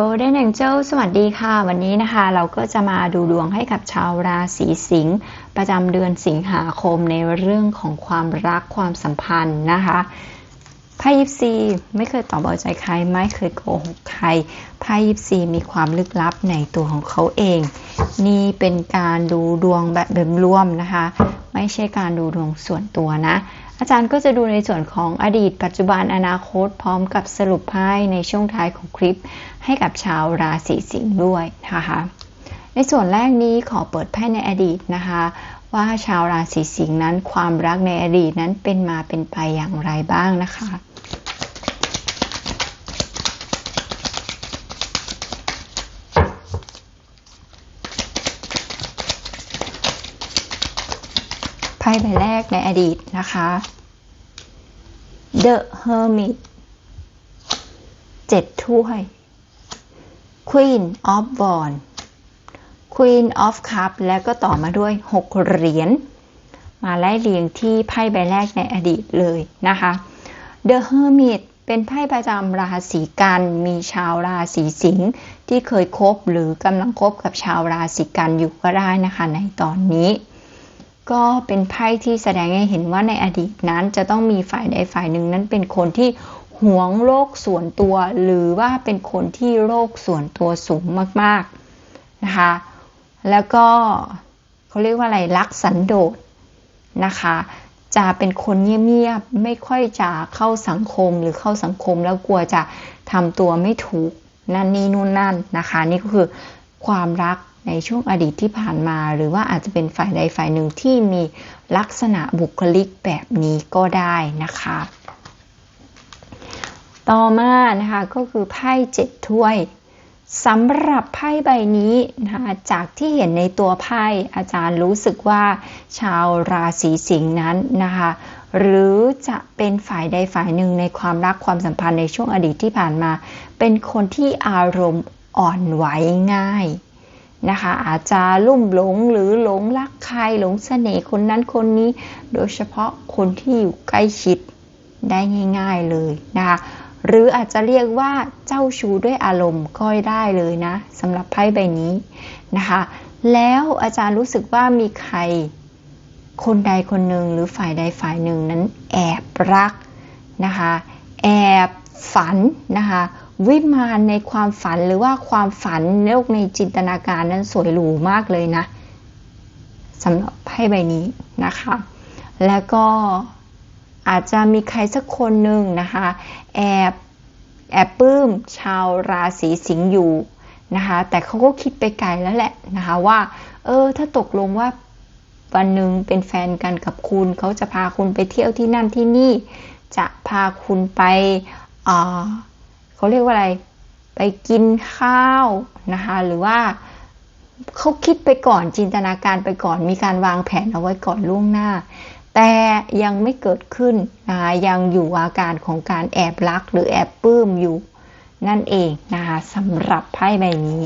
Golden Angel สวัสดีค่ะ วันนี้นะคะ เราก็จะมาดูดวงให้กับชาวราศีสิงห์ประจำเดือนสิงหาคมในเรื่องของความรักความสัมพันธ์นะคะไพ่ยิปซีไม่เคยตอบเอาใจใคร ไม่เคยโกหกใครไพ่ยิปซีมีความลึกลับในตัวของเขาเอง นี่เป็นการดูดวงแบบเบมรวมนะคะ ไม่ใช่การดูดวงส่วนตัวนะ อาจารย์ก็จะดูในส่วนของอดีต ปัจจุบันอนาคต พร้อมกับสรุปไพ่ในช่วงท้ายของคลิป ให้กับชาวราศีสิงห์ด้วยนะคะ ในส่วนแรกนี้ขอเปิดไพ่ในอดีตนะคะ ว่าชาวราศีสิงห์นั้นความรักในอดีตนั้นเป็นมาเป็นไปอย่างไรบ้างนะคะไพ่ใบแรกในอดีตนะคะ The Hermit เจ็ดถ้วย Queen of w a n d Queen of Cup แล้วก็ต่อมาด้วย 6 เหรียญ มาไล่เรียงที่ไพ่ใบแรกในอดีตเลยนะคะ The Hermit เป็นไพ่ประจำราศีกัน มีชาวราศีสิงห์ที่เคยคบหรือกำลังคบกับชาวราศีกันอยู่ก็ได้นะคะในตอนนี้ ก็เป็นไพ่ที่แสดงให้เห็นว่าในอดีตนั้นจะต้องมีฝ่ายใดฝ่ายหนึ่งนั้นเป็นคนที่ หวงโลกส่วนตัว หรือว่าเป็นคนที่โลกส่วนตัวสูงมากๆนะคะแล้วก็เขาเรียกว่าอะไรรักสันโดษนะคะ จะเป็นคนเงียบๆไม่ค่อยจะเข้าสังคมหรือเข้าสังคมแล้วกลัวจะทำตัวไม่ถูกนั่นนี่นู่นนั่นนะคะ นี่ก็คือความรักในช่วงอดีตที่ผ่านมา หรือว่าอาจจะเป็นฝ่ายใดฝ่ายหนึ่งที่มีลักษณะบุคลิกแบบนี้ก็ได้นะคะ ต่อมานะคะก็คือไพ่เจ็ดถ้วยสำหรับไพ่ใบนี้นะคะจากที่เห็นในตัวไพ่อาจารย์รู้สึกว่า ชาวราศีสิงห์นั้นนะคะหรือจะเป็นฝ่ายใดฝ่ายหนึ่งในความรักความสัมพันธ์ในช่วงอดีตที่ผ่านมา เป็นคนที่อารมณ์อ่อนไหวง่ายนะคะอาจจะลุ่มหลงหรือหลงรักใครหลงเสน่ห์คนนั้นคนนี้ โดยเฉพาะคนที่อยู่ใกล้ชิดได้ง่าย ๆเลยนะคะ หรืออาจจะเรียกว่าเจ้าชู้ด้วยอารมณ์ก็ได้เลยนะสำหรับไพ่ใบนี้นะคะ แล้วอาจารย์รู้สึกว่ามีใครคนใดคนหนึ่งหรือฝ่ายใดฝ่ายหนึ่งนั้นแอบรักนะคะ แอบฝันนะคะวิมานในความฝันหรือว่าความฝันโลกในจินตนาการนั้นสวยหรูมากเลยนะสำหรับไพ่ใบนี้นะคะ แล้วก็ อาจจะมีใครสักคนหนึ่งนะคะ แอบแอบปลื้มชาวราศีสิงห์อยู่นะคะแต่เขาก็คิดไปไกลแล้วแหละนะคะว่าเออถ้าตกลงว่าวันหนึ่งเป็นแฟนกันกับคุณเขาจะพาคุณไปเที่ยวที่นั่นที่นี่ จะพาคุณไปเขาเรียกว่าอะไร ไปกินข้าวนะคะหรือว่าเขาคิดไปก่อนจินตนาการไปก่อนมีการวางแผนเอาไว้ก่อนล่วงหน้า แต่ยังไม่เกิดขึ้นนะคะยังอยู่อาการของการแอบรักหรือแอบปลื้มอยู่นั่นเองนะคะสำหรับไพ่ใบนี้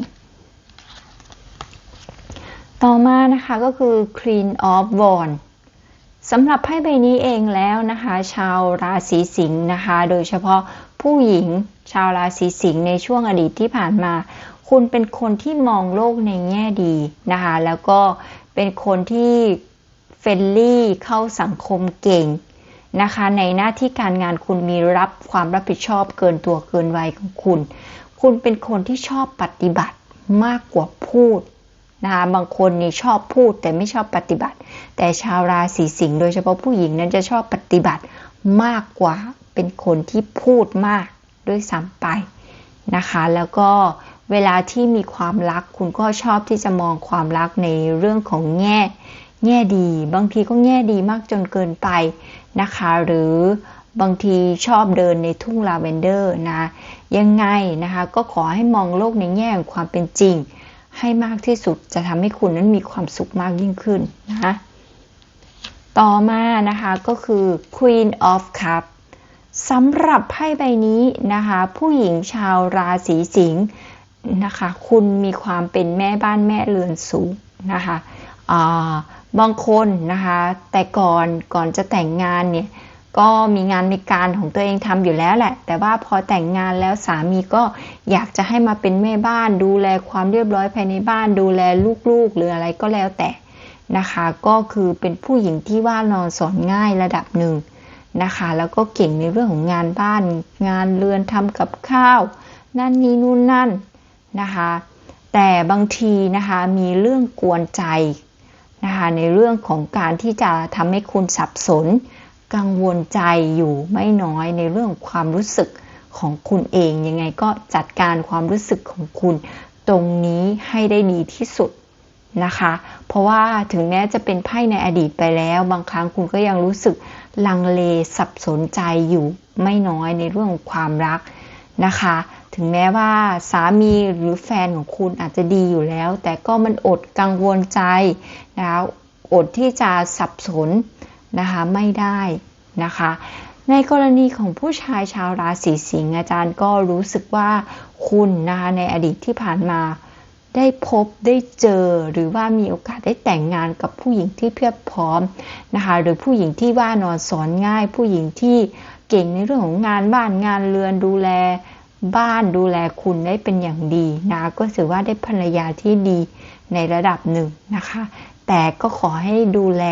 ต่อมานะคะก็คือ Queen of Wands สำหรับไพ่ใบนี้เองแล้วนะคะ ชาวราศีสิงห์นะคะ โดยเฉพาะผู้หญิงชาวราศีสิงห์ในช่วงอดีตที่ผ่านมา คุณเป็นคนที่มองโลกในแง่ดีนะคะ แล้วก็เป็นคนที่ เฟรนลี่เข้าสังคมเก่งนะคะ ในหน้าที่การงานคุณมีรับความรับผิดชอบเกินตัวเกินวัยของคุณ คุณเป็นคนที่ชอบปฏิบัติมากกว่าพูดนะคะบางคนนี่ชอบพูดแต่ไม่ชอบปฏิบัติ แต่ชาวราศีสิงห์โดยเฉพาะผู้หญิงนั้นจะชอบปฏิบัติมากกว่าเป็นคนที่พูดมากด้วยซ้ำไปนะคะ แล้วก็เวลาที่มีความรักคุณก็ชอบที่จะมองความรักในเรื่องของแง่ แง่ดี บางทีก็แง่ดีมากจนเกินไปนะคะ หรือบางทีชอบเดินในทุ่งลาเวนเดอร์นะ ยังไงนะคะ ก็ขอให้มองโลกในแง่ของความเป็นจริง ให้มากที่สุดจะทำให้คุณนั้นมีความสุขมากยิ่งขึ้นนะต่อมานะคะก็คือ Queen of Cup สำหรับไพ่ใบนี้นะคะ ผู้หญิงชาวราศีสิงห์นะคะ คุณมีความเป็นแม่บ้านแม่เรือนสูงนะคะ บางคนนะคะ แต่ก่อนก่อนจะแต่งงานเนี่ยก็มีงานมีการของตัวเองทำอยู่แล้วแหละ แต่ว่าพอแต่งงานแล้วสามีก็อยากจะให้มาเป็นแม่บ้าน ดูแลความเรียบร้อยภายในบ้าน ดูแลลูกๆ หรืออะไรก็แล้วแต่นะคะ ก็คือเป็นผู้หญิงที่ว่านอนสอนง่ายระดับหนึ่งนะคะ แล้วก็เก่งในเรื่องของงานบ้าน งานเรือนทำกับข้าว นั่นนี่นู่นนั่นนะคะ แต่บางทีนะคะมีเรื่องกวนใจ นะคะในเรื่องของการที่จะทำให้คุณสับสน กังวลใจอยู่ไม่น้อยในเรื่องความรู้สึกของคุณเองยังไงก็จัดการความรู้สึกของคุณ ตรงนี้ให้ได้ดีที่สุดนะคะ เพราะว่าถึงแม้จะเป็นไพ่ในอดีตไปแล้ว บางครั้งคุณก็ยังรู้สึกลังเลสับสนใจอยู่ไม่น้อยในเรื่องความรักนะคะ ถึงแม้ว่าสามีหรือแฟนของคุณอาจจะดีอยู่แล้ว แต่ก็มันอดกังวลใจนะคะอดที่จะสับสนนะคะไม่ได้นะคะ ในกรณีของผู้ชายชาวราศีสิงห์อาจารย์ก็รู้สึกว่าคุณนะคะในอดีตที่ผ่านมาได้พบได้เจอหรือว่ามีโอกาสได้แต่งงานกับผู้หญิงที่เพียบพร้อมนะคะหรือผู้หญิงที่ว่านอนสอนง่าย ผู้หญิงที่เก่งในเรื่องของงานบ้านงานเรือนดูแล บ้านดูแลคุณได้เป็นอย่างดีนะ ก็ถือว่าได้ภรรยาที่ดีในระดับหนึ่งนะคะ แต่ก็ขอให้ดูแล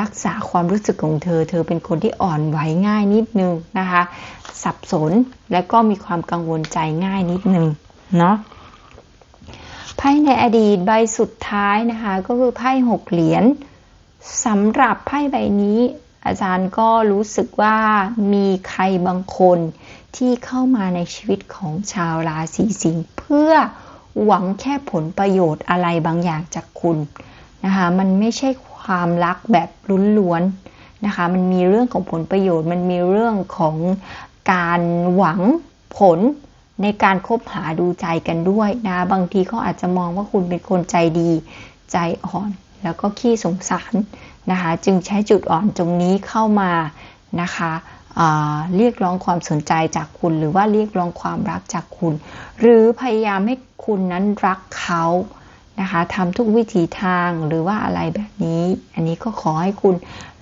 รักษาความรู้สึกของเธอ เธอเป็นคนที่อ่อนไหวง่ายนิดนึงนะคะ สับสนและก็มีความกังวลใจง่ายนิดนึงเนาะไพ่ในอดีตใบสุดท้ายนะคะ ก็คือไพ่หกเหรียญสำหรับไพ่ใบนี้ อาจารย์ก็รู้สึกว่ามีใครบางคนที่เข้ามาในชีวิตของชาวราศีสิงห์เพื่อหวังแค่ผลประโยชน์อะไรบางอย่างจากคุณนะคะมันไม่ใช่ความรักแบบล้วนๆนะคะมันมีเรื่องของผลประโยชน์ มันมีเรื่องของการหวังผลในการคบหาดูใจกันด้วยนะบางทีเขาอาจจะมองว่าคุณเป็นคนใจดีใจอ่อน แล้วก็ขี้สงสาร นะคะ จึงใช้จุดอ่อนตรงนี้เข้ามานะคะเรียกร้องความสนใจจากคุณ หรือว่าเรียกร้องความรักจากคุณ หรือพยายามให้คุณนั้นรักเขานะคะทำทุกวิถีทางหรือว่าอะไรแบบนี้ อันนี้ก็ขอให้คุณ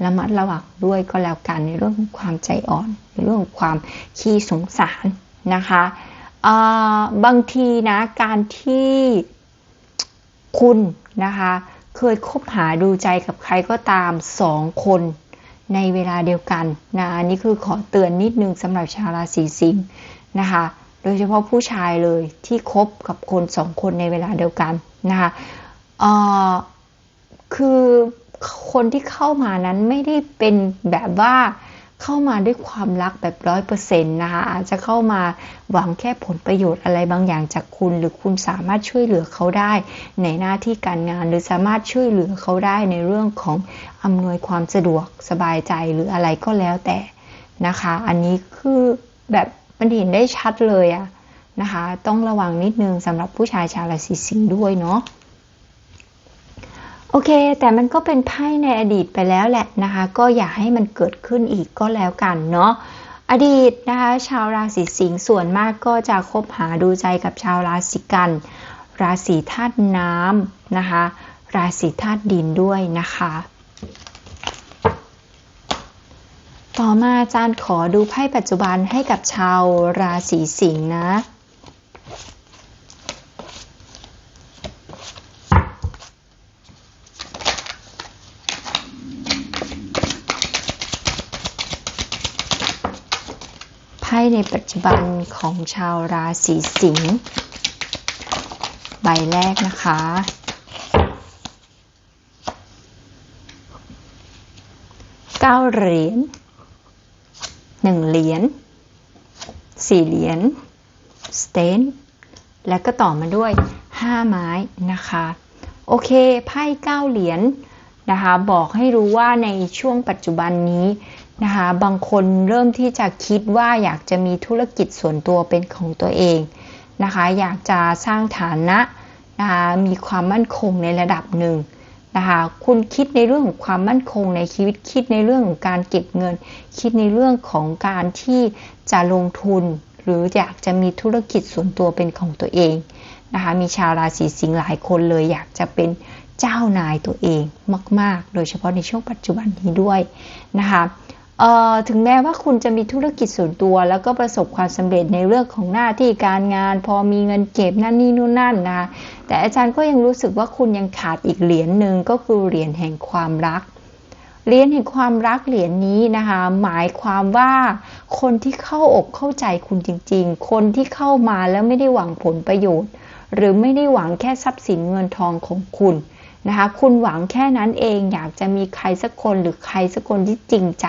ระมัดระวังด้วยก็แล้วกันในเรื่องความใจอ่อน ในเรื่องความขี้สงสารนะคะบางทีนะการที่คุณนะคะ เคยคบหาดูใจกับใครก็ตามสองคนในเวลาเดียวกันนะอันนี้คือขอเตือนนิดนึงสำหรับชาวราศีสิงห์นะคะ โดยเฉพาะผู้ชายเลยที่คบกับคนสองคนในเวลาเดียวกันนะคะคือคนที่เข้ามานั้นไม่ได้เป็นแบบว่า เข้ามาด้วยความรักแบบร้อยเปอร์เซ็นต์นะคะอาจจะเข้ามาหวังแค่ผลประโยชน์อะไรบางอย่างจากคุณ หรือคุณสามารถช่วยเหลือเขาได้ในหน้าที่การงาน หรือสามารถช่วยเหลือเขาได้ในเรื่องของอำนวยความสะดวกสบายใจหรืออะไรก็แล้วแต่นะคะ อันนี้คือแบบมันเห็นได้ชัดเลยอะนะคะ ต้องระวังนิดนึงสำหรับผู้ชายชาวราศีสิงห์ด้วยเนาะ โอเค แต่มันก็เป็นไพ่ในอดีตไปแล้วแหละนะคะ ก็อย่าให้มันเกิดขึ้นอีกก็แล้วกันเนาะอดีตนะคะชาวราศีสิงห์ส่วนมากก็จะคบหาดูใจกับชาวราศีกัน ราศีธาตุน้ำนะคะ ราศีธาตุดินด้วยนะคะ ต่อมาอาจารย์ขอดูไพ่ปัจจุบันให้กับชาวราศีสิงห์นะ ไพ่ในปัจจุบันของชาวราศีสิงห์ใบแรกนะคะ เก้าเหรียญหนึ่งเหรียญสี่เหรียญสเตนแล้วก็ต่อมาด้วยห้าไม้นะคะ โอเคไพ่เก้าเหรียญนะคะ บอกให้รู้ว่าในช่วงปัจจุบันนี้ นะคะบางคนเริ่มที่จะคิดว่าอยากจะมีธุรกิจส่วนตัวเป็นของตัวเองนะคะอยากจะสร้างฐานะนะคะมีความมั่นคงในระดับหนึ่งนะคะคุณคิดในเรื่องของความมั่นคงในชีวิตคิดในเรื่องของการเก็บเงิน คิดในเรื่องของการที่จะลงทุน หรืออยากจะมีธุรกิจส่วนตัวเป็นของตัวเองนะคะมีชาวราศีสิงห์หลายคนเลยอยากจะเป็นเจ้านายตัวเองมาก ๆ โดยเฉพาะในช่วงปัจจุบันนี้ด้วยนะคะ ถึงแม้ว่าคุณจะมีธุรกิจส่วนตัว แล้วก็ประสบความสำเร็จในเรื่องของหน้าที่การงาน พอมีเงินเก็บนั่นนี่นู่นนั่นนะแต่อาจารย์ก็ยังรู้สึกว่าคุณยังขาดอีกเหรียญหนึ่งก็คือเหรียญแห่งความรักเหรียญแห่งความรักเหรียญนี้นะคะหมายความว่าคนที่เข้าอกเข้าใจคุณจริง ๆ คนที่เข้ามาแล้วไม่ได้หวังผลประโยชน์ หรือไม่ได้หวังแค่ทรัพย์สินเงินทองของคุณ นะคะคุณหวังแค่นั้นเองอยากจะมีใครสักคนหรือใครสักคนที่จริงใจ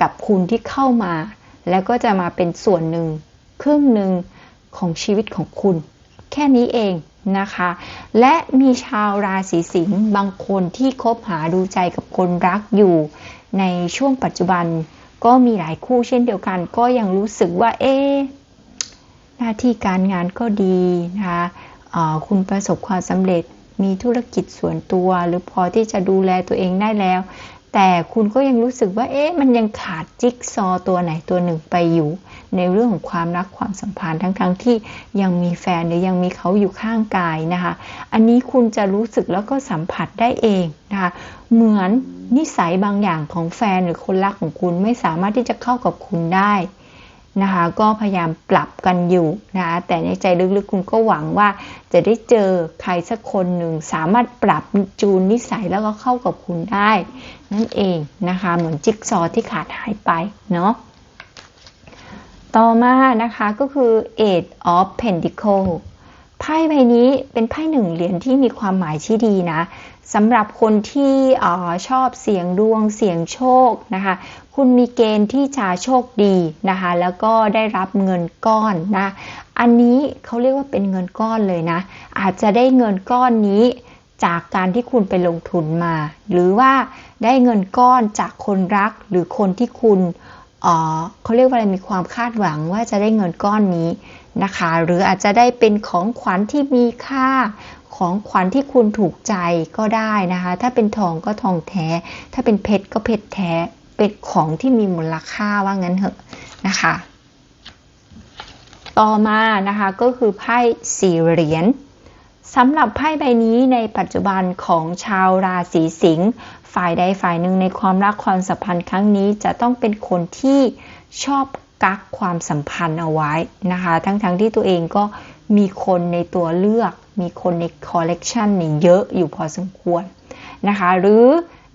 กับคุณที่เข้ามา แล้วก็จะมาเป็นส่วนหนึ่งครึ่งหนึ่งของชีวิตของคุณ แค่นี้เองนะคะ และมีชาวราศีสิงห์บางคนที่คบหาดูใจกับคนรักอยู่ ในช่วงปัจจุบันก็มีหลายคู่เช่นเดียวกัน ก็ยังรู้สึกว่าเอ๊หน้าที่การงานก็ดีนะคะคุณประสบความสำเร็จ มีธุรกิจส่วนตัว หรือพอที่จะดูแลตัวเองได้แล้ว แต่คุณก็ยังรู้สึกว่า เอ๊ะ มันยังขาดจิ๊กซอตัวไหนตัวหนึ่งไปอยู่ ในเรื่องของความรักความสัมพันธ์ทั้งๆทที่ยังมีแฟนหรือยังมีเขาอยู่ข้างกายนะคะ อันนี้คุณจะรู้สึกแล้วก็สัมผัสได้เองนะคะเหมือนนิสัยบางอย่างของแฟนหรือคนรักของคุณไม่สามารถที่จะเข้ากับคุณได้ นะคะ ก็พยายามปรับกันอยู่นะคะแต่ในใจลึกๆคุณก็หวังว่าจะได้เจอใครสักคนหนึ่ง สามารถปรับจูนนิสัยแล้วก็เข้ากับคุณได้ นั่นเองนะคะ เหมือนจิ๊กซอที่ขาดหายไปเนาะต่อมานะคะก็คือ Eight of Pentacle ไพ่ใบนี้เป็นไพ่หนึ่งเหรียญที่มีความหมายที่ดีนะ สำหรับคนที่อชอบเสียงดวงเสียงโชคนะคะ คุณมีเกณฑ์ที่จะโชคดีนะคะ แล้วก็ได้รับเงินก้อนนะ อันนี้เขาเรียกว่าเป็นเงินก้อนเลยนะ อาจจะได้เงินก้อนนี้จากการที่คุณไปลงทุนมา หรือว่าได้เงินก้อนจากคนรักหรือคนที่คุณเขาเรียกว่าอะไรมีความคาดหวังว่าจะได้เงินก้อนนี้นะคะ หรืออาจจะได้เป็นของขวัญที่มีค่า ของขวัญที่คุณถูกใจก็ได้นะคะ ถ้าเป็นทองก็ทองแท้ ถ้าเป็นเพชรก็เพชรแท้ เป็นของที่มีมูลค่าว่างั้นเถอะนะคะ ต่อมานะคะก็คือไพ่สี่เหรียญสำหรับไพ่ใบนี้ในปัจจุบันของชาวราศีสิงห์ฝ่ายใดฝ่ายหนึ่งในความรักความสัมพันธ์ครั้งนี้จะต้องเป็นคนที่ชอบกักความสัมพันธ์เอาไว้นะคะ ทั้งๆทที่ตัวเองก็มีคนในตัวเลือก มีคนในคอลเลกชันนี่เยอะอยู่พอสมควรนะคะ หรือ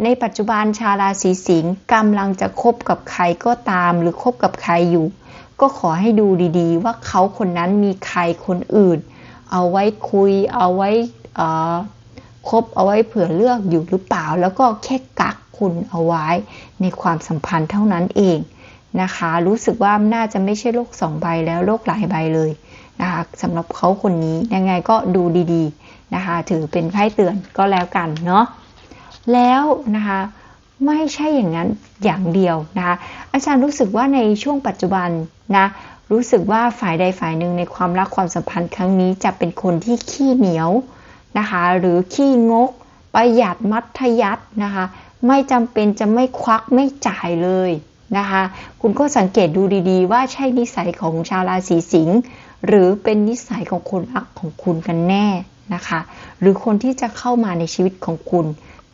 ในปัจจุบันชาราศีสิงห์กำลังจะคบกับใครก็ตาม หรือคบกับใครอยู่ ก็ขอให้ดูดีๆ ว่าเขาคนนั้นมีใครคนอื่น เอาไว้คุยเอาไว้คบเอาไว้เผื่อเลือกอยู่หรือเปล่า แล้วก็แค่กักคุณเอาไว้ในความสัมพันธ์เท่านั้นเองนะคะ รู้สึกว่าน่าจะไม่ใช่โลกสองใบแล้วโลกหลายใบเลย นะคะสำหรับเขาคนนี้ยังไงก็ดูดีๆนะคะ ถือเป็นไพ่เตือนก็แล้วกันเนาะแล้วนะคะไม่ใช่อย่างนั้นอย่างเดียวนะคะอาจารย์รู้สึกว่าในช่วงปัจจุบันนะรู้สึกว่าฝ่ายใดฝ่ายหนึ่งในความรักความสัมพันธ์ครั้งนี้จะเป็นคนที่ขี้เหนียวนะคะหรือขี้งก ประหยัดมัธยัตินะคะไม่จำเป็นจะไม่ควักไม่จ่ายเลยนะคะคุณก็สังเกตดูดีๆ ว่าใช่นิสัยของชาวราศีสิงห์ หรือเป็นนิสัยของคนรักของคุณกันแน่นะคะ หรือคนที่จะเข้ามาในชีวิตของคุณ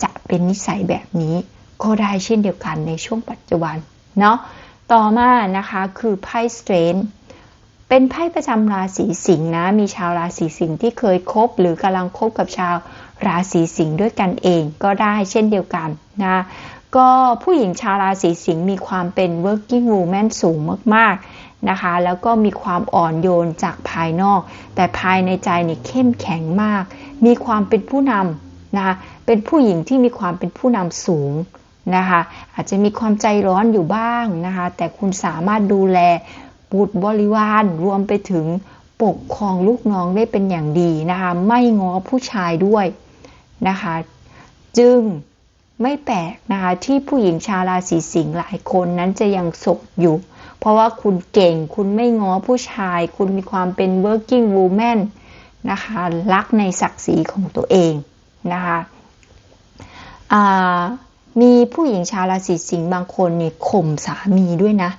จะเป็นนิสัยแบบนี้ ก็ได้เช่นเดียวกันในช่วงปัจจุบันเนาะต่อมานะคะคือไพ่สเตรนเป็นไพ่ประจำราศีสิงห์นะ มีชาวราศีสิงห์ที่เคยคบ หรือกำลังคบกับชาวราศีสิงห์ด้วยกันเองก็ได้เช่นเดียวกันนะก็ผู้หญิงชาวราศีสิงห์มีความเป็น working woman สูงมาก นะคะ แล้วก็มีความอ่อนโยนจากภายนอก แต่ภายในใจนี่เข้มแข็งมาก มีความเป็นผู้นำนะคะเป็นผู้หญิงที่มีความเป็นผู้นำสูงนะคะอาจจะมีความใจร้อนอยู่บ้างนะคะ แต่คุณสามารถดูแลบุตรบริวารรวมไปถึงปกครองลูกน้องได้เป็นอย่างดีนะคะ ไม่ง้อผู้ชายด้วยนะคะ จึงไม่แปลกนะคะที่ผู้หญิงชาวราศีสิงห์หลายคนนั้นจะยังโสดอยู่ เพราะว่าคุณเก่งคุณไม่ง้อผู้ชาย คุณมีความเป็น working woman นะคะรักในศักดิ์ศรีของตัวเองนะคะมีผู้หญิงชาวราศีสิงห์บางคนเนี่ยข่มสามีด้วยนะ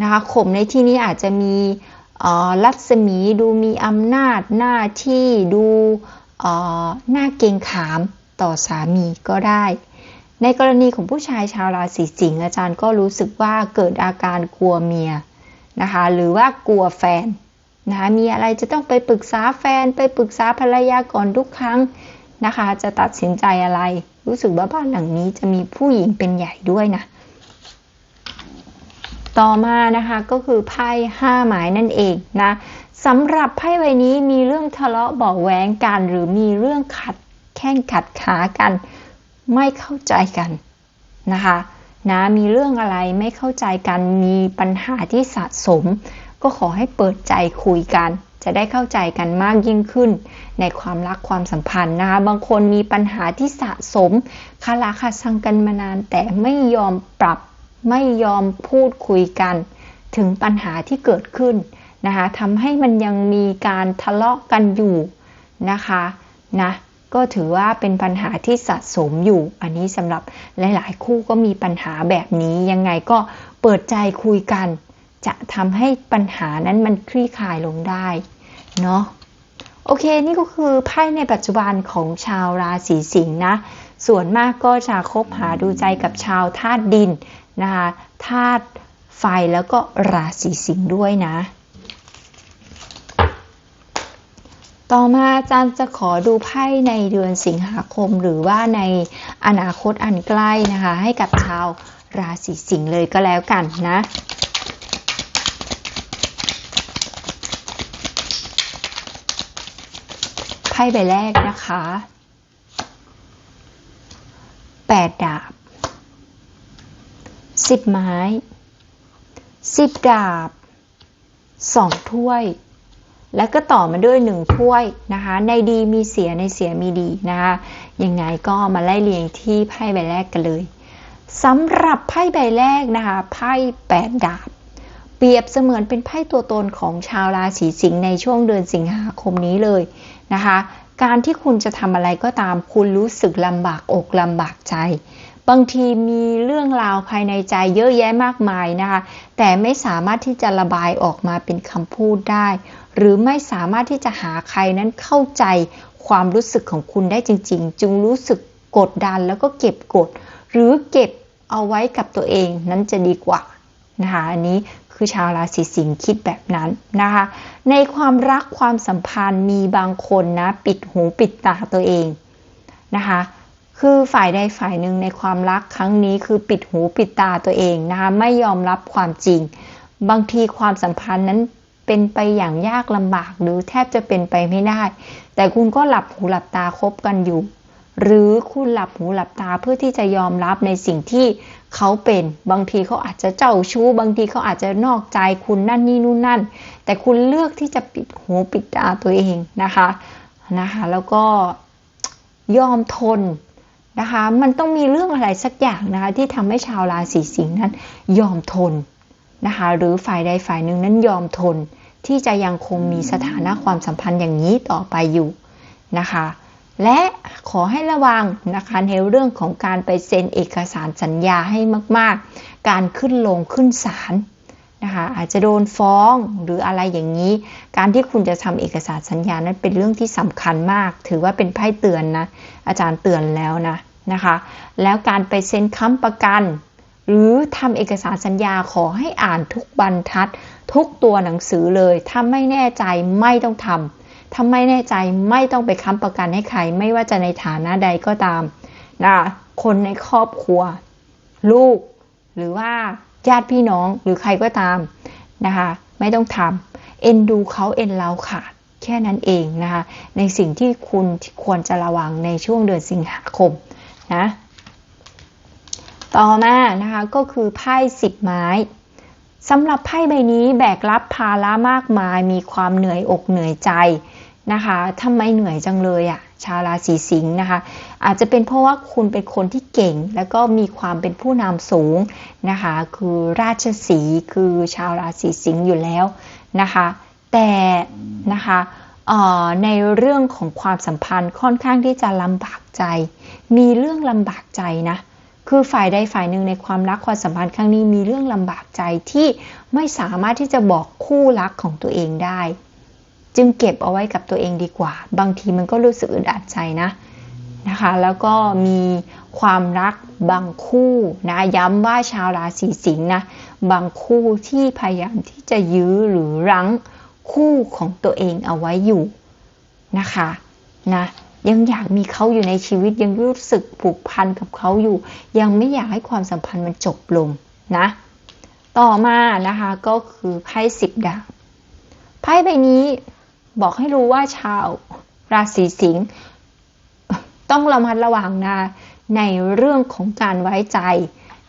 นะคะข่มในที่นี้อาจจะมีรัศมีดูมีอำนาจหน้าที่ดูหน้าเกงขามต่อสามีก็ได้ ในกรณีของผู้ชายชาวราศีสิงห์อาจารย์ก็รู้สึกว่าเกิดอาการกลัวเมียนะคะ หรือว่ากลัวแฟนนะคะมีอะไรจะต้องไปปรึกษาแฟน ไปปรึกษาภรรยาก่อนทุกครั้งนะคะ จะตัดสินใจอะไร รู้สึกว่าบ้านหลังนี้จะมีผู้หญิงเป็นใหญ่ด้วยนะ ต่อมานะคะก็คือไพ่ห้าหมายนั่นเองนะสำหรับไพ่ใบนี้มีเรื่องทะเลาะเบาแหวงกัน หรือมีเรื่องขัดแข้งขัดขากัน ไม่เข้าใจกันนะคะนะมีเรื่องอะไรไม่เข้าใจกันมีปัญหาที่สะสม ก็ขอให้เปิดใจคุยกัน จะได้เข้าใจกันมากยิ่งขึ้น ในความรักความสัมพันธ์นะคะบางคนมีปัญหาที่สะสมคาราคาซังกันมานาน แต่ไม่ยอมปรับไม่ยอมพูดคุยกัน ถึงปัญหาที่เกิดขึ้นนะคะทำให้มันยังมีการทะเลาะกันอยู่นะคะนะ ก็ถือว่าเป็นปัญหาที่สะสมอยู่ อันนี้สำหรับหลายๆ คู่ก็มีปัญหาแบบนี้ ยังไงก็เปิดใจคุยกัน จะทำให้ปัญหานั้นมันคลี่คลายลงได้ เนาะโอเค นี่ก็คือไพ่ในปัจจุบันของชาวราศีสิงห์นะ ส่วนมากก็จะคบหาดูใจกับชาวธาตุดินนะคะธาตุไฟแล้วก็ราศีสิงห์ด้วยนะ ต่อมาอาจารย์จะขอดูไพ่ในเดือนสิงหาคม หรือว่าในอนาคตอันใกล้นะคะ ให้กับชาวราศีสิงห์เลยก็แล้วกันนะไพ่ใบแรกนะคะแปดดาบสิบไม้สิบดาบสองถ้วย แล้วก็ต่อมาด้วยหนึ่งถ้วยนะคะ ในดีมีเสียในเสียมีดีนะคะยังไงก็มาไล่เรียงที่ไพ่ใบแรกกันเลยสำหรับไพ่ใบแรกนะคะไพ่แปดดาบเปรียบเสมือนเป็นไพ่ตัวตนของชาวราศีสิงห์ในช่วงเดือนสิงหาคมนี้เลยนะคะ การที่คุณจะทำอะไรก็ตามคุณรู้สึกลำบากอกลำบากใจ บางทีมีเรื่องราวภายในใจเยอะแยะมากมายนะคะ แต่ไม่สามารถที่จะระบายออกมาเป็นคำพูดได้ หรือไม่สามารถที่จะหาใครนั้นเข้าใจความรู้สึกของคุณได้จริง ๆ จึงรู้สึกกดดันแล้วก็เก็บกด หรือเก็บเอาไว้กับตัวเองนั้นจะดีกว่านะคะอันนี้คือชาวราศีสิงห์คิดแบบนั้นนะคะ ในความรักความสัมพันธ์มีบางคนนะ ปิดหูปิดตาตัวเองนะคะ คือฝ่ายใดฝ่ายหนึ่งในความรักครั้งนี้คือปิดหูปิดตาตัวเองนะคะไม่ยอมรับความจริง บางทีความสัมพันธ์นั้นเป็นไปอย่างยากลำบากหรือแทบจะเป็นไปไม่ได้ แต่คุณก็หลับหูหลับตาคบกันอยู่ หรือคุณหลับหูหลับตาเพื่อที่จะยอมรับในสิ่งที่เขาเป็น บางทีเขาอาจจะเจ้าชู้ บางทีเขาอาจจะนอกใจคุณนั่นนี่นู่นนั่น แต่คุณเลือกที่จะปิดหูปิดตาตัวเองนะคะนะคะ แล้วก็ยอมทน นะคะ มันต้องมีเรื่องอะไรสักอย่างนะคะที่ทำให้ชาวราศีสิงห์นั้นยอมทนนะคะ หรือฝ่ายใดฝ่ายหนึ่งนั้นยอมทน ที่จะยังคงมีสถานะความสัมพันธ์อย่างนี้ต่อไปอยู่นะคะ และขอให้ระวังนะคะในเรื่องของการไปเซ็นเอกสารสัญญาให้มาก ๆ การขึ้นลงขึ้นศาลนะคะอาจจะโดนฟ้องหรืออะไรอย่างนี้ การที่คุณจะทำเอกสารสัญญานั้นเป็นเรื่องที่สำคัญมาก ถือว่าเป็นไพ่เตือนนะ อาจารย์เตือนแล้วนะ นะคะ แล้วการไปเซ็นค้ำประกัน หรือทำเอกสารสัญญาขอให้อ่านทุกบรรทัด ทุกตัวหนังสือเลย ถ้าไม่แน่ใจไม่ต้องทำถ้าไม่แน่ใจไม่ต้องไปค้ำประกันให้ใคร ไม่ว่าจะในฐานะใดก็ตามนะคนในครอบครัว ลูก หรือว่าญาติพี่น้องหรือใครก็ตามนะคะไม่ต้องทำเอ็นดูเขาเอ็นเราขาดแค่นั้นเองนะคะในสิ่งที่คุณควรจะระวังในช่วงเดือนสิงหาคม นะต่อมานะคะก็คือไพ่สิบไม้สำหรับไพ่ใบนี้แบกรับภาระมากมายมีความเหนื่อยอกเหนื่อยใจนะคะทำไมเหนื่อยจังเลยอะ่ะชาวราศีสิงห์นะคะ อาจจะเป็นเพราะว่าคุณเป็นคนที่เก่ง แล้วก็มีความเป็นผู้นำสูงนะคะ คือราชสีคือชาวราศีสิงห์อยู่แล้วนะคะ แต่นะคะ ในเรื่องของความสัมพันธ์ค่อนข้างที่จะลำบากใจ มีเรื่องลำบากใจนะ คือฝ่ายใดฝ่ายหนึ่งในความรักความสัมพันธ์ครั้งนี้มีเรื่องลำบากใจที่ไม่สามารถที่จะบอกคู่รักของตัวเองได้ จึงเก็บเอาไว้กับตัวเองดีกว่า บางทีมันก็รู้สึกอึดอัดใจนะนะคะแล้วก็มีความรักบางคู่นะย้ำว่าชาวราศีสิงห์นะบางคู่ที่พยายามที่จะยื้อหรือรั้ง คู่ของตัวเองเอาไว้อยู่นะคะนะยังอยากมีเขาอยู่ในชีวิตยังรู้สึกผูกพันกับเขาอยู่ ยังไม่อยากให้ความสัมพันธ์มันจบลงนะ ต่อมานะคะก็คือไพ่สิบดาบไพ่ใบนี้บอกให้รู้ว่าชาวราศีสิงห์ต้องระมัดระวังนะในเรื่องของการไว้ใจ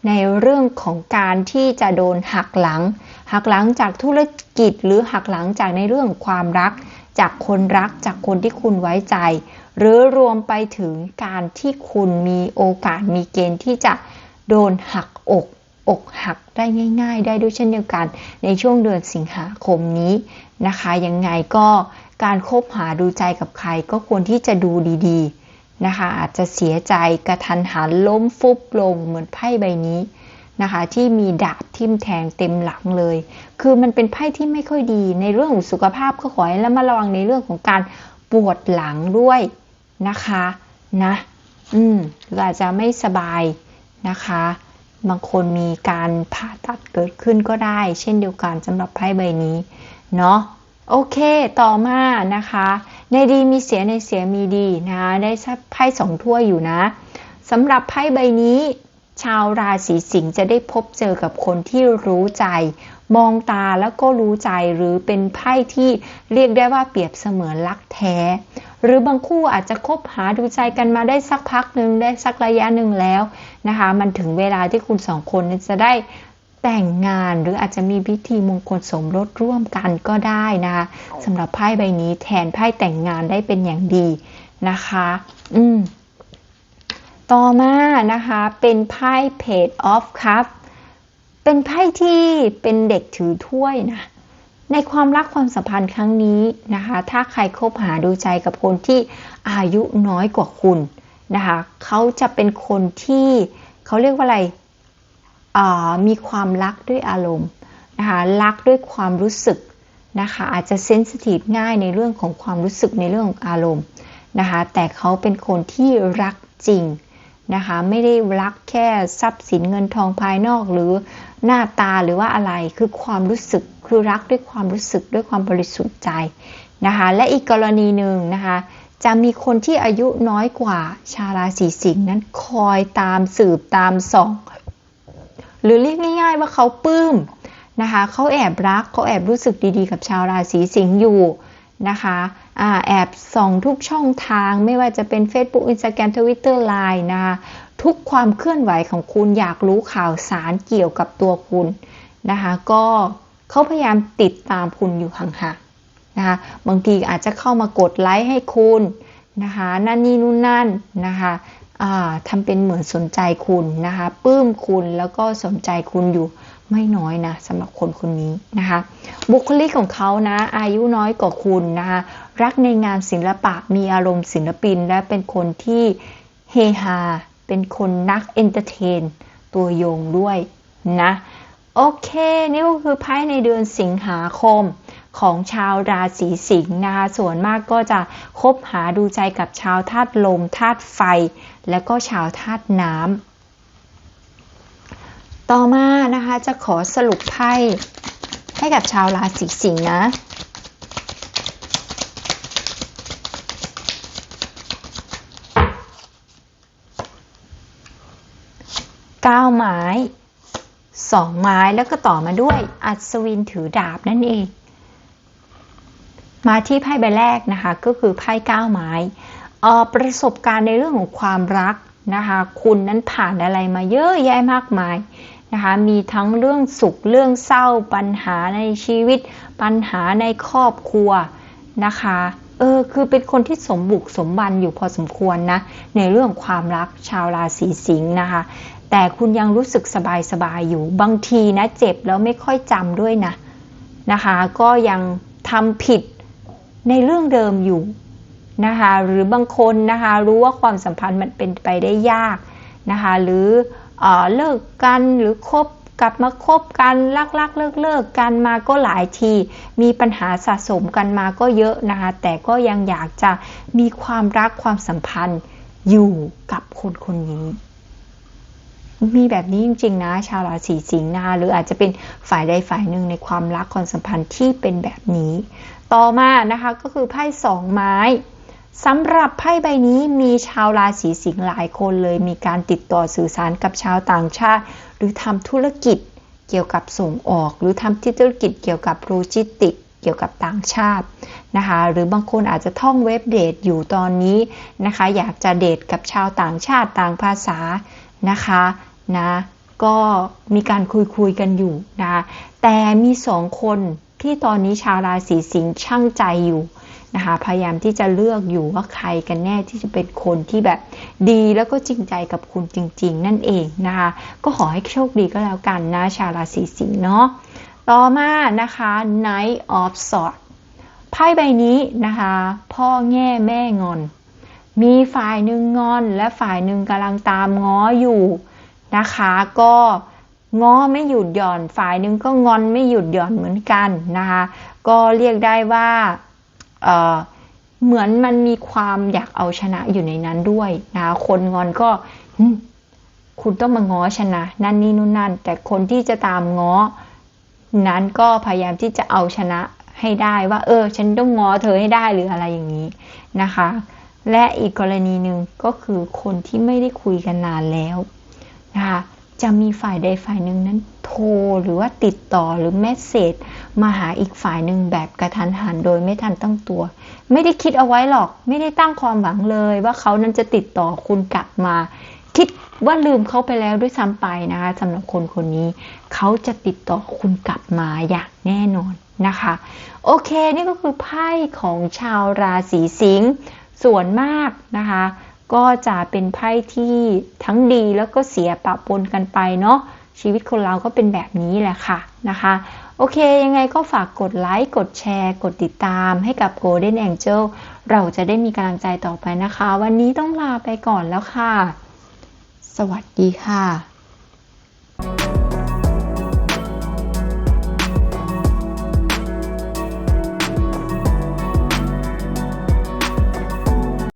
ในเรื่องของการที่จะโดนหักหลัง หักหลังจากธุรกิจหรือหักหลังจากในเรื่องความรัก จากคนรักจากคนที่คุณไว้ใจ หรือรวมไปถึงการที่คุณมีโอกาสมีเกณฑ์ที่จะโดนหักอกอกหักได้ง่าย ๆ ได้ด้วยเช่นเดียวกัน ในช่วงเดือนสิงหาคมนี้นะคะยังไงก็การคบหาดูใจกับใครก็ควรที่จะดูดีๆ นะคะ อาจจะเสียใจกระทันหันล้มฟุบลงเหมือนไพ่ใบนี้นะคะ ที่มีดาบทิ่มแทงเต็มหลังเลย คือมันเป็นไพ่ที่ไม่ค่อยดีในเรื่องของสุขภาพก็ขอให้ระมัดระวังในเรื่องของการปวดหลังด้วยนะคะนะอืมหรืออาจจะไม่สบายนะคะ บางคนมีการผ่าตัดเกิดขึ้นก็ได้ เช่นเดียวกันสำหรับไพ่ใบนี้เนาะ โอเค ต่อมานะคะ ในดีมีเสียในเสียมีดีนะ ได้ไพ่สองถ้วยอยู่นะสำหรับไพ่ใบนี้ ชาวราศีสิงห์จะได้พบเจอกับคนที่รู้ใจ มองตาแล้วก็รู้ใจหรือเป็นไพ่ที่เรียกได้ว่าเปรียบเสมือนรักแท้ หรือบางคู่อาจจะคบหาดูใจกันมาได้สักพักหนึ่งได้สักระยะหนึ่งแล้วนะคะ มันถึงเวลาที่คุณสองคนจะได้ แต่งงานหรืออาจจะมีพิธีมงคลสมรสร่วมกันก็ได้นะคะสำหรับไพ่ใบนี้แทนไพ่แต่งงานได้เป็นอย่างดีนะคะ อืม ต่อมานะคะ เป็นไพ่ Page of c u p เป็นไพ่ที่เป็นเด็กถือถ้วยนะในความรักความสัมพันธ์ครั้งนี้นะคะ ถ้าใครคบหาดูใจกับคนที่อายุน้อยกว่าคุณนะคะ เขาจะเป็นคนที่เขาเรียกว่าอะไร มีความรักด้วยอารมณ์นะคะรักด้วยความรู้สึกนะคะอาจจะเซนซิทีฟง่ายในเรื่องของความรู้สึกในเรื่องของอารมณ์นะคะแต่เขาเป็นคนที่รักจริงนะคะไม่ได้รักแค่ทรัพย์สินเงินทองภายนอกหรือหน้าตาหรือว่าอะไรคือความรู้สึกคือรักด้วยความรู้สึกด้วยความบริสุทธิ์ใจนะคะและอีกกรณีหนึ่งนะคะจะมีคนที่อายุน้อยกว่าชาราศีสิงห์นั้นคอยตามสืบตามส่อง หรือเรียกง่ายๆว่าเขาปลื้มนะคะเขาแอบรักเขาแอบรู้สึกดีๆ กับชาวราศีสิงห์อยู่นะคะอแอบส่องทุกช่องทางไม่ว่าจะเป็น Facebook Instagram Twitter Line นะคะทุกความเคลื่อนไหวของคุณอยากรู้ข่าวสารเกี่ยวกับตัวคุณนะคะก็เขาพยายามติดตามคุณอยู่ห่างๆนะคะบางทีอาจจะเข้ามากดไลค์ให้คุณนะคะนั่นนี่นู่นนั่นนะคะ ทำเป็นเหมือนสนใจคุณนะคะปลื้มคุณแล้วก็สนใจคุณอยู่ไม่น้อยนะสำหรับคนคนนี้นะคะ บุคลิกของเขานะ อายุน้อยกว่าคุณนะคะรักในงานศิลปะมีอารมณ์ศิลปิน และเป็นคนที่เฮฮาเป็นคนนักเอนเตอร์เทน ตัวโยงด้วยนะ โอเค นี่ก็คือไพ่ในเดือนสิงหาคม ของชาวราศีสิงห์นะคะส่วนมากก็จะคบหาดูใจกับชาวธาตุลมธาตุไฟ และก็ชาวธาตุน้ำต่อมานะคะจะขอสรุปไพ่ให้กับชาวราศีสิงห์นะก้าไม้สองไม้แล้วก็ต่อมาด้วยอัศวินถือดาบนั่นเอง มาที่ไพ่ใบแรกนะคะ ก็คือไพ่เก้าไม้ประสบการณ์ในเรื่องของความรักนะคะ คุณนั้นผ่านอะไรมาเยอะแยะมากมายนะคะ มีทั้งเรื่องสุขเรื่องเศร้าปัญหาในชีวิต ปัญหาในครอบครัวนะคะเออคือเป็นคนที่สมบุกสมบันอยู่พอสมควรนะในเรื่องความรักชาวราศีสิงห์นะคะ แต่คุณยังรู้สึกสบายสบายอยู่บางทีนะเจ็บแล้วไม่ค่อยจำด้วยนะนะคะ ก็ยังทำผิด ในเรื่องเดิมอยู่นะคะหรือบางคนนะคะรู้ว่าความสัมพันธ์มันเป็นไปได้ยากนะคะหรือเอเลิกกันหรือคบกลับมาคบกันลักลักเลิกเลิกกันมาก็หลายที มีปัญหาสะสมกันมาก็เยอะนะคะแต่ก็ยังอยากจะมีความรักความสัมพันธ์อยู่กับคนคนนี้ มีแบบนี้จริงๆนะชาวราศีสิงห์นะคะหรืออาจจะเป็นฝ่ายใดฝ่ายหนึ่งในความรักความสัมพันธ์ที่เป็นแบบนี้ ต่อมานะคะก็คือไพ่สองไม้สำหรับไพ่ใบนี้มีชาวราศีสิงห์หลายคนเลยมีการติดต่อสื่อสารกับชาวต่างชาติ หรือทำธุรกิจเกี่ยวกับส่งออก หรือทำธุรกิจเกี่ยวกับโลจิสติกเกี่ยวกับต่างชาตินะคะหรือบางคนอาจจะท่องเว็บเดทอยู่ตอนนี้นะคะ อยากจะเดทกับชาวต่างชาติต่างภาษานะคะนะก็มีการคุยคุยกันอยู่นะแต่มีสองคน ที่ตอนนี้ชาวราศีสิงห์ช่างใจอยู่นะคะพยายามที่จะเลือกอยู่ว่าใครกันแน่ที่จะเป็นคนที่แบบดีแล้วก็จริงใจกับคุณจริง ๆ นั่นเองนะคะก็ขอให้โชคดีก็แล้วกันนะชาวราศีสิงห์เนาะต่อมานะคะ Knight of Swords ไพ่ใบนี้นะคะ พ่อแง่แม่งอน มีฝ่ายหนึ่งงอนและฝ่ายหนึ่งกำลังตามง้ออยู่นะคะ ก็ ง้อไม่หยุดหย่อน ฝ่ายหนึ่งก็งอนไม่หยุดหย่อนเหมือนกันนะคะ ก็เรียกได้ว่าเเหมือนมันมีความอยากเอาชนะอยู่ในนั้นด้วยนะคะคนงอนก็คุณต้องมาง้อชนะ นั่นนี่นู่นนั่น แต่คนที่จะตามง้อ นั้นก็พยายามที่จะเอาชนะให้ได้ว่า เออ ฉันต้องง้อเธอให้ได้หรืออะไรอย่างนี้นะคะ และอีกกรณีหนึ่งก็คือคนที่ไม่ได้คุยกันนานแล้วนะคะ จะมีฝ่ายใดฝ่ายหนึ่งนั้นโทรหรือว่าติดต่อหรือเมสเซจมาหาอีกฝ่ายหนึ่งแบบกระทันหันโดยไม่ทันตั้งตัว ไม่ได้คิดเอาไว้หรอก ไม่ได้ตั้งความหวังเลย ว่าเขานั้นจะติดต่อคุณกลับมา คิดว่าลืมเขาไปแล้วด้วยซ้ำไปนะคะสำหรับคนคนนี้ เขาจะติดต่อคุณกลับมาอย่างแน่นอนนะคะ โอเคนี่ก็คือไพ่ของชาวราศีสิงห์ส่วนมากนะคะ ก็จะเป็นไพ่ที่ทั้งดีแล้วก็เสียปะปนกันไปเนาะชีวิตคนเราก็เป็นแบบนี้แหละค่ะนะคะ โอเค ยังไงก็ฝากกดไลค์ กดแชร์ กดติดตามให้กับ Golden Angel เราจะได้มีกำลังใจต่อไปนะคะ วันนี้ต้องลาไปก่อนแล้วค่ะ สวัสดีค่ะ